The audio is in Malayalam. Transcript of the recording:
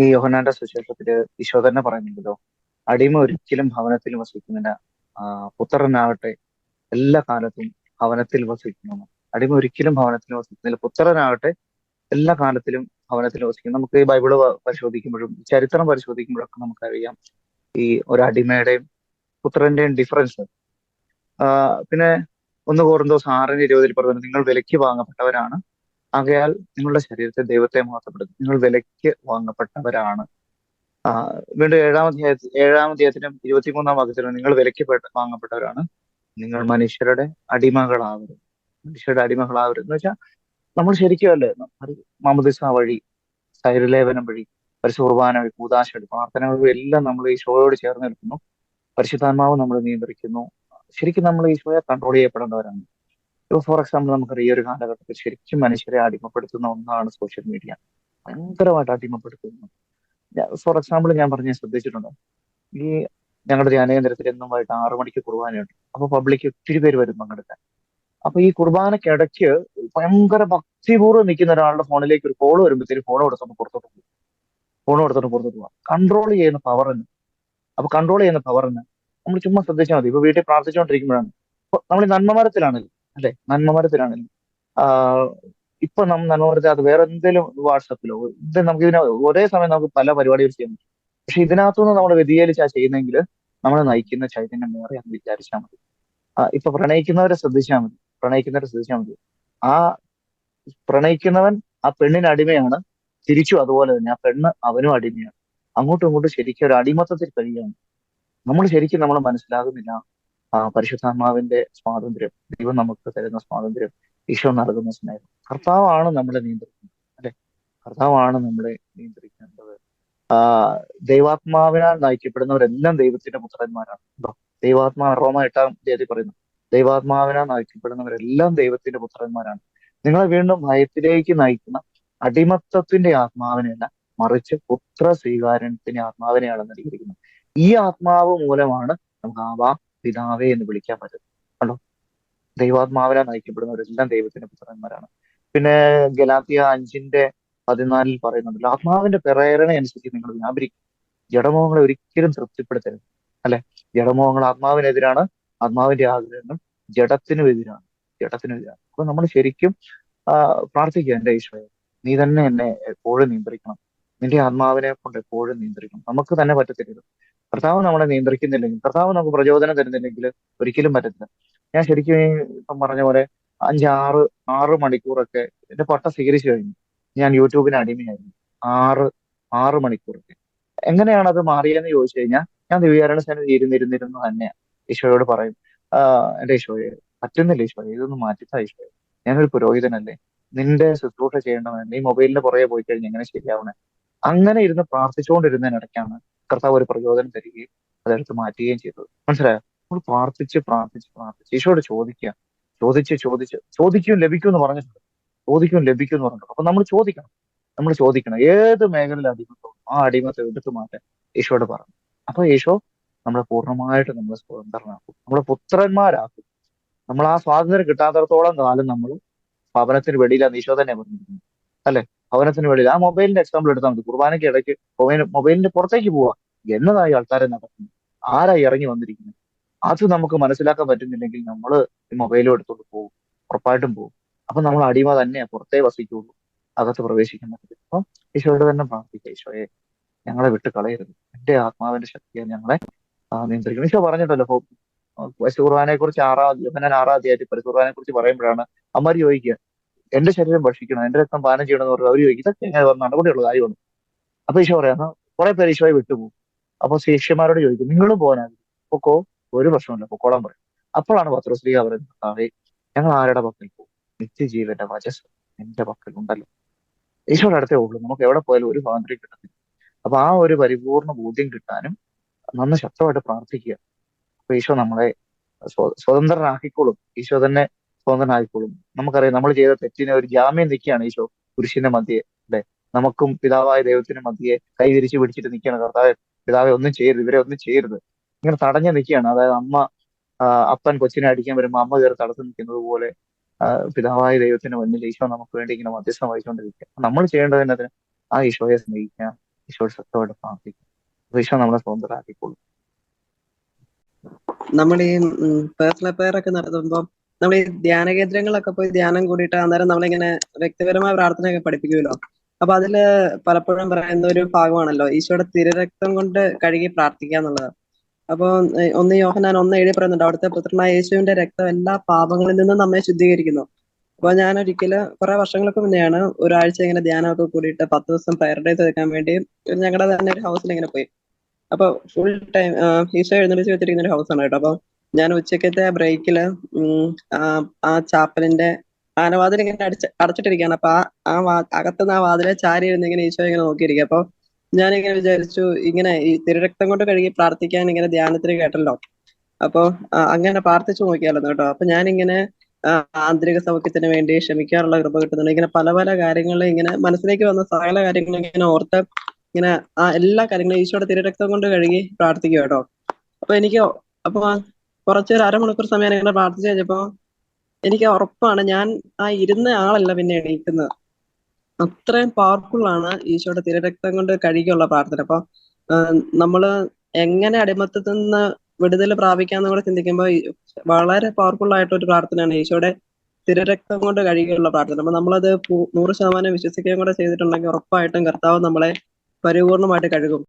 ഈ യോഹനാന്റെ സുശേഷത്തിൽ ഈശോ തന്നെ പറയുന്നുണ്ടല്ലോ. അടിമ ഒരിക്കലും ഭവനത്തിൽ വസിക്കുന്നില്ല. പുത്രനാകട്ടെ എല്ലാ കാലത്തും ഭവനത്തിൽ വസിക്കുന്നു. അടിമ ഒരിക്കലും ഭവനത്തിൽ വസിക്കുന്നില്ല. പുത്രനാകട്ടെ എല്ലാ കാലത്തിലും ഭവനത്തിൽ വസിക്കുന്നു. നമുക്ക് ഈ ബൈബിൾ പരിശോധിക്കുമ്പോഴും ചരിത്രം പരിശോധിക്കുമ്പോഴൊക്കെ നമുക്കറിയാം ഈ ഒരു അടിമയുടെയും പുത്രന്റെയും ഡിഫറൻസ് പിന്നെ ഒന്ന് കോറുന്തോസ് ആറിന് ഇരുപതിൽ പറഞ്ഞു നിങ്ങൾ വിലക്ക് വാങ്ങപ്പെട്ടവരാണ്. ആകയാൽ നിങ്ങളുടെ ശരീരത്തെ ദൈവത്തെ മാത്രപ്പെടുത്തും നിങ്ങൾ വിലയ്ക്ക് വാങ്ങപ്പെട്ടവരാണ്. ആ, വീണ്ടും ഏഴാം അധ്യായത്തിൽ ഏഴാം അധ്യായത്തിനും ഇരുപത്തിമൂന്നാം വാക്യത്തിനും നിങ്ങൾ വിലയ്ക്ക് വാങ്ങപ്പെട്ടവരാണ്. നിങ്ങൾ മനുഷ്യരുടെ അടിമകളാവരുത്. മനുഷ്യരുടെ അടിമകളാവരുത്. എന്ന് വെച്ചാൽ നമ്മൾ ശരിക്കും അല്ലേ? മാമദിസ വഴി സൈരലേപനം വഴി പരിശുർബാന വഴി കൂതാശ വഴി പ്രാർത്ഥന എല്ലാം നമ്മൾ ഈശോയോട് ചേർന്ന് നിൽക്കുന്നു. പരിശുദ്ധാത്മാവ് നമ്മൾ നിയന്ത്രിക്കുന്നു. ശരിക്കും നമ്മൾ ഈശോയെ കൺട്രോൾ ചെയ്യപ്പെടേണ്ടവരാണ്. ഇപ്പോൾ ഫോർ എക്സാമ്പിൾ നമുക്കറിയാം ഈ ഒരു കാലഘട്ടത്തിൽ ശരിക്കും മനുഷ്യരെ അടിമപ്പെടുത്തുന്ന ഒന്നാണ് സോഷ്യൽ മീഡിയ ഭയങ്കരമായിട്ട് അടിമപ്പെടുത്തുന്നു. ഫോർ എക്സാമ്പിൾ ഞാൻ പറഞ്ഞ ശ്രദ്ധിച്ചിട്ടുണ്ട്. ഈ ഞങ്ങളുടെ ധ്യാനകേന്ദ്രത്തിൽ എന്നും വൈകിട്ട് ആറു മണിക്ക് കുർബാനയുണ്ട് അപ്പൊ പബ്ലിക് ഒത്തിരി പേര് വരും പങ്കെടുക്കാൻ. അപ്പൊ ഈ കുർബാനക്കിടയ്ക്ക് ഭയങ്കര ഭക്തിപൂർവം നിൽക്കുന്ന ഒരാളുടെ ഫോണിലേക്ക് ഒരു കോൾ വരുമ്പോഴത്തേക്ക് ഫോൺ കൊടുത്തോണ്ട് പുറത്തോട്ട് പോകും. ഫോൺ കൊടുത്തോണ്ട് പുറത്തോട്ട് പോകാം. കൺട്രോൾ ചെയ്യുന്ന പവർ എന്ന്. അപ്പൊ കൺട്രോൾ ചെയ്യുന്ന പവർ എന്ന്. നമ്മൾ ചുമ്മാ ശ്രദ്ധിച്ചാൽ മതി. ഇപ്പൊ വീട്ടിൽ പ്രാർത്ഥിച്ചുകൊണ്ടിരിക്കുമ്പോഴാണ്. നമ്മൾ നന്മമരത്തിലാണല്ലോ. അല്ലെ നന്മമരത്തിലാണ്. ഇപ്പൊ നമ്മൾ നന്മമരത്തിൽ അത് വേറെ എന്തെങ്കിലും വാട്സപ്പിലോ ഇത് നമുക്ക് ഇതിനെ ഒരേ സമയം നമുക്ക് പല പരിപാടികൾ ചെയ്യാൻ പറ്റും. പക്ഷെ ഇതിനകത്തുനിന്ന് നമ്മൾ വ്യതിചലിച്ചാ ചെയ്യുന്നെങ്കിൽ നമ്മളെ നയിക്കുന്ന ചൈതന്യം വേറെ എന്ന് വിചാരിച്ചാൽ മതി. ഇപ്പൊ പ്രണയിക്കുന്നവരെ ശ്രദ്ധിച്ചാൽ മതി. പ്രണയിക്കുന്നവരെ ശ്രദ്ധിച്ചാൽ മതി. ആ പ്രണയിക്കുന്നവൻ ആ പെണ്ണിന് അടിമയാണ്. തിരിച്ചു അതുപോലെ തന്നെ ആ പെണ്ണ് അവനും അടിമയാണ്. അങ്ങോട്ടും ഇങ്ങോട്ടും ശരിക്കും ഒരു അടിമത്തത്തിൽ കഴിയുകയാണ്. നമ്മൾ ശരിക്കും നമ്മൾ മനസ്സിലാകുന്നില്ല. ആ പരിശുദ്ധാത്മാവിന്റെ സ്വാതന്ത്ര്യം ദൈവം നമുക്ക് തരുന്ന സ്വാതന്ത്ര്യം ഈശോ നൽകുന്ന സ്നേഹം കർത്താവാണ് നമ്മളെ നിയന്ത്രിക്കുന്നത് അല്ലെ? കർത്താവാണ് നമ്മളെ നിയന്ത്രിക്കേണ്ടത്. ആ ദൈവാത്മാവിനാൽ നയിക്കപ്പെടുന്നവരെല്ലാം ദൈവത്തിന്റെ പുത്രന്മാരാണ്. കേട്ടോ ദൈവാത്മാ റോമ എട്ടാം തീയതി പറയുന്നു ദൈവാത്മാവിനാൽ നയിക്കപ്പെടുന്നവരെല്ലാം ദൈവത്തിന്റെ പുത്രന്മാരാണ്. നിങ്ങളെ വീണ്ടും ഭയത്തിലേക്ക് നയിക്കുന്ന അടിമത്തത്തിന്റെ ആത്മാവിനെയല്ല മറിച്ച് പുത്ര സ്വീകാരണത്തിന്റെ ആത്മാവിനെയാണ് നൽകിയിരിക്കുന്നത്. ഈ ആത്മാവ് മൂലമാണ് നമുക്ക് ആവാ പിതാവേ എന്ന് വിളിക്കാൻ പറ്റും. കണ്ടോ ദൈവാത്മാവിനാൽ നയിക്കപ്പെടുന്നവരെല്ലാം ദൈവത്തിന്റെ പുത്രന്മാരാണ്. പിന്നെ ഗലാത്തിയ അഞ്ചിന്റെ പതിനാലിൽ പറയുന്നുണ്ടല്ലോ ആത്മാവിന്റെ പ്രേരണ അനുസരിച്ച് നിങ്ങൾ വ്യാപരിക്കും. ജഡമോഹങ്ങളെ ഒരിക്കലും തൃപ്തിപ്പെടുത്തരുത്. അല്ലെ? ജഡമോഹങ്ങൾ ആത്മാവിനെതിരാണ് ആത്മാവിന്റെ ആഗ്രഹങ്ങൾ ജഡത്തിനും എതിരാണ് ജഡത്തിനും എതിരാണ്. അപ്പൊ നമ്മൾ ശരിക്കും പ്രാർത്ഥിക്കുക എന്റെ ഈശോയെ നീ തന്നെ എന്നെ എപ്പോഴും നിയന്ത്രിക്കണം. നിന്റെ ആത്മാവിനെ കൊണ്ട് എപ്പോഴും നിയന്ത്രിക്കണം. നമുക്ക് തന്നെ പറ്റത്തില്ല കർത്താവ് നമ്മളെ നിയന്ത്രിക്കുന്നില്ലെങ്കിൽ കർത്താവ് നമുക്ക് പ്രചോദനം തരുന്നില്ലെങ്കിൽ ഒരിക്കലും പറ്റത്തില്ല. ഞാൻ ശരിക്കും ഇപ്പം പറഞ്ഞ പോലെ അഞ്ചാറ് ആറ് മണിക്കൂറൊക്കെ എന്റെ പട്ട സ്വീകരിച്ചു കഴിഞ്ഞു. ഞാൻ യൂട്യൂബിന് അടിമയായിരുന്നു. ആറ് ആറ് മണിക്കൂറൊക്കെ. എങ്ങനെയാണ് അത് മാറിയെന്ന് ചോദിച്ചു കഴിഞ്ഞാൽ ഞാൻ ദിവ്യാരണ സേന ഇരുന്നിരുന്നിരുന്നു തന്നെയാണ് ഈശോയോട് പറയും എന്റെ ഈശോയെ പറ്റുന്നില്ല ഈശോയെ ഇതൊന്ന് മാറ്റിത്താ ഈശോയെ. ഞാനൊരു പുരോഹിതനല്ലേ. നിന്റെ ശുശ്രൂഷ ചെയ്യേണ്ടവനല്ലേ. ഈ മൊബൈലിന്റെ പുറകെ പോയി കഴിഞ്ഞാൽ എങ്ങനെ ശരിയാവണേ? അങ്ങനെ ഇരുന്ന് പ്രാർത്ഥിച്ചുകൊണ്ടിരുന്നതിനിടയ്ക്കാണ് കർത്താവ് ഒരു പ്രചോദനം തരികയും അതെടുത്ത് മാറ്റുകയും ചെയ്തത്. മനസ്സിലായോ? നമ്മൾ പ്രാർത്ഥിച്ച് പ്രാർത്ഥിച്ച് പ്രാർത്ഥിച്ച് ഈശോട് ചോദിക്കുക ചോദിച്ച് ചോദിച്ച് ചോദിക്കും ലഭിക്കും എന്ന് പറഞ്ഞിട്ടുണ്ട്. ചോദിക്കും ലഭിക്കും എന്ന് പറഞ്ഞിട്ടുണ്ട്. അപ്പൊ നമ്മൾ ചോദിക്കണം. നമ്മൾ ചോദിക്കണം. ഏത് മേഖലയിൽ അടിമത്തോ ആ അടിമത്തെ എടുത്തു മാറ്റാൻ ഈശോട് പറഞ്ഞു. അപ്പൊ ഈശോ നമ്മളെ പൂർണമായിട്ട് നമ്മളെ സ്വതന്ത്രനാക്കും. നമ്മളെ പുത്രന്മാരാക്കും. നമ്മൾ ആ സ്വാതന്ത്ര്യം കിട്ടാത്തടത്തോളം കാലം നമ്മൾ ഭവനത്തിന് വെളിയിലാണ് ഈശോ തന്നെ പറഞ്ഞിരിക്കുന്നത് അല്ലെ? ഭവനത്തിന് വെളിയിൽ. ആ മൊബൈലിന്റെ എക്സാമ്പിൾ എടുത്താൽ മതി. കുർബാനയ്ക്ക് ഇടയ്ക്ക് മൊബൈലിന്റെ പുറത്തേക്ക് പോവാ. എന്നതായി ആൾക്കാരെ നടക്കുന്നു ആരായി ഇറങ്ങി വന്നിരിക്കുന്നു അത് നമുക്ക് മനസ്സിലാക്കാൻ പറ്റുന്നില്ലെങ്കിൽ നമ്മൾ മൊബൈലും എടുത്തോണ്ട് പോകും ഉറപ്പായിട്ടും പോകും അപ്പൊ നമ്മൾ അടിമ തന്നെ പുറത്തേ വസിക്കുള്ളൂ. അകത്ത് പ്രവേശിക്കാൻ പറ്റില്ല. അപ്പൊ ഈശോയോട് തന്നെ പ്രാർത്ഥിക്കുക ഈശോയെ ഞങ്ങളെ വിട്ട് കളയരുത്. എന്റെ ആത്മാവിന്റെ ശക്തിയെ ഞങ്ങളെ നിയന്ത്രിക്കണം. ഈശോ പറഞ്ഞിട്ടല്ലോ ഇപ്പൊ കുർബാനയെ കുറിച്ച് ആറാം ആറാം അധ്യായത്തിൽ പരിശുർബാനെ കുറിച്ച് പറയുമ്പോഴാണ് അമ്മമാര് ചോദിക്കുക എന്റെ ശരീരം ഭക്ഷിക്കണം എന്റെ രക്തം പാനം ചെയ്യണം എന്ന് പറഞ്ഞാൽ അവർ ചോദിക്കും ഇതൊക്കെ എങ്ങനെ നടപടിയുള്ള കാര്യമാണ്. അപ്പൊ ഈശോ പറയാം കുറെ പേര് ഈശോയെ വിട്ടുപോകും. അപ്പൊ ശിഷ്യന്മാരോട് ചോദിക്കും നിങ്ങളും പോകാനാകും പൊക്കോ ഒരു പ്രശ്നമില്ല പൊക്കോളാൻ പറയും. അപ്പോഴാണ് പത്രശ്രീ പറയുന്നത് ഞങ്ങൾ ആരുടെ പക്കൽ പോകും? നിത്യജീവന്റെ വചസ് എന്റെ പക്കൽ ഉണ്ടല്ലോ. ഈശോയുടെ അടുത്തേ ഉള്ളൂ നമുക്ക് എവിടെ പോയാലും ഒരു സ്വാതന്ത്ര്യം കിട്ടത്തില്ല. അപ്പൊ ആ ഒരു പരിപൂർണ ബോധ്യം കിട്ടാനും നന്ന് ശക്തമായിട്ട് പ്രാർത്ഥിക്കുക അപ്പൊ ഈശോ നമ്മളെ സ്വ- സ്വതന്ത്രനാക്കിക്കോളും. ഈശോ തന്നെ സ്വതന്ത്രനാക്കിക്കോളും നമുക്കറിയാം നമ്മൾ ചെയ്ത തെറ്റിന് ഒരു ജാമ്യം നിൽക്കുകയാണ് ഈശോ പുരുഷന്റെ മധ്യേ അല്ലെ? നമുക്കും പിതാവായ ദൈവത്തിന്റെ മധ്യേ കൈ വിരിച്ച് പിടിച്ചിട്ട് നിൽക്കുകയാണ് കർത്താവ്. പിതാവെ ഒന്നും ചെയ്യരുത് ഇവരെ ഒന്നും ചെയ്യരുത്. ഇങ്ങനെ തടഞ്ഞു നിൽക്കുകയാണ്. അതായത് അമ്മ അപ്പൻ കൊച്ചിനെ അടിക്കാൻ വരുമ്പോൾ അമ്മ കയറി തടസ്സം നിൽക്കുന്നത് പോലെ പിതാവായ ദൈവത്തിന് മുന്നിൽ ഈശോ നമുക്ക് വേണ്ടി ഇങ്ങനെ മധ്യസ്ഥം വഹിച്ചുകൊണ്ടിരിക്കുക. നമ്മൾ ചെയ്യേണ്ടത് തന്നെ ആ ഈശോയെ സ്നേഹിക്കുക ഈശോയുടെ ശക്തമായിട്ട് പ്രാർത്ഥിക്കാം ഈശോ നമ്മളെ സ്വതന്ത്രരാക്കിക്കൊള്ളും നമ്മൾ ഈ പേഴ്സണൽ പേരൊക്കെ ഒക്കെ നടത്തുമ്പോൾ നമ്മൾ ഈ ധ്യാന കേന്ദ്രങ്ങളിലൊക്കെ പോയി ധ്യാനം കൂടിയിട്ട് അന്നേരം നമ്മളിങ്ങനെ വ്യക്തിപരമായ പ്രാർത്ഥനയൊക്കെ പഠിപ്പിക്കുമല്ലോ അപ്പൊ അതിൽ പലപ്പോഴും പറയുന്ന ഒരു ഭാഗമാണല്ലോ? ഈശോയുടെ തിരുരക്തം കൊണ്ട് കഴുകി പ്രാർത്ഥിക്കുക എന്നുള്ളത്. അപ്പൊ ഒന്ന് യോഹനാൻ ഒന്ന് എഴുതി പറയുന്നുണ്ട്. അവിടുത്തെ പുത്രനായ യേശുവിന്റെ രക്തം എല്ലാ പാപങ്ങളിൽ നിന്നും നമ്മെ ശുദ്ധീകരിക്കുന്നു. അപ്പൊ ഞാൻ ഒരിക്കൽ കുറെ വർഷങ്ങൾക്ക് മുന്നെയാണ് ഒരാഴ്ച ഇങ്ങനെ ധ്യാനമൊക്കെ കൂടിയിട്ട് പത്ത് ദിവസം പ്രയർ ഡേ എടുക്കാൻ വേണ്ടി ഞങ്ങളുടെ തന്നെ ഒരു ഹൗസിൽ ഇങ്ങനെ പോയി. അപ്പൊ ഫുൾ ടൈം ഈശോ എഴുന്നള്ളിച്ച് വെച്ചിരിക്കുന്ന ഒരു ഹൗസാണ് കേട്ടോ. അപ്പൊ ഞാൻ ഉച്ചക്കത്തെ ബ്രേക്കിൽ ആ ചാപ്പലിന്റെ ആനവാതിൽ ഇങ്ങനെ അടിച്ച് അടച്ചിട്ടിരിക്കുകയാണ് അപ്പൊ ആ ആ വാ അകത്തുനിന്ന് ആ വാതിലെ ചാരി ഇരുന്ന് ഇങ്ങനെ ഈശോ ഇങ്ങനെ നോക്കിയിരിക്കുക. അപ്പൊ ഞാൻ ഇങ്ങനെ വിചാരിച്ചു ഇങ്ങനെ ഈ തിരുരക്തം കൊണ്ട് കഴുകി പ്രാർത്ഥിക്കാൻ ഇങ്ങനെ ധ്യാനത്തിന് കേട്ടല്ലോ. അപ്പൊ അങ്ങനെ പ്രാർത്ഥിച്ചു നോക്കിയാലോ കേട്ടോ. അപ്പൊ ഞാൻ ഇങ്ങനെ ആന്തരിക സൗഖ്യത്തിന് വേണ്ടി ക്ഷമിക്കാനുള്ള കൃപ കിട്ടുന്നുണ്ട്. ഇങ്ങനെ പല പല കാര്യങ്ങളും ഇങ്ങനെ മനസ്സിലേക്ക് വന്ന സകല കാര്യങ്ങളും ഇങ്ങനെ ഓർത്ത് ഇങ്ങനെ ആ എല്ലാ കാര്യങ്ങളും ഈശോയുടെ തിരുരക്തം കൊണ്ട് കഴുകി പ്രാർത്ഥിക്കുക കേട്ടോ. അപ്പൊ എനിക്ക് അപ്പൊ ആ കുറച്ച് ഒരു അരമണിക്കൂർ സമയം ഇങ്ങനെ പ്രാർത്ഥിച്ചു കഴിഞ്ഞപ്പോ എനിക്ക് ഉറപ്പാണ് ഞാൻ ആ ഇരുന്ന ആളല്ല പിന്നെ എണീക്കുന്നത്. അത്രയും പവർഫുൾ ആണ് ഈശോയുടെ തിരരക്തം കൊണ്ട് കഴുകിയുള്ള പ്രാർത്ഥന. അപ്പൊ നമ്മൾ എങ്ങനെ അടിമത്തത്തിൽ നിന്ന് വിടുതൽ പ്രാപിക്കാന്ന് കൂടെ ചിന്തിക്കുമ്പോൾ വളരെ പവർഫുൾ ആയിട്ട് ഒരു പ്രാർത്ഥനയാണ് ഈശോയുടെ തിരരക്തം കൊണ്ട് കഴുകിയുള്ള പ്രാർത്ഥന. അപ്പൊ നമ്മളത് നൂറ് ശതമാനം വിശ്വസിക്കുകയും കൂടെ ചെയ്തിട്ടുണ്ടെങ്കിൽ ഉറപ്പായിട്ടും കർത്താവ് നമ്മളെ പരിപൂർണമായിട്ട് കഴുകും.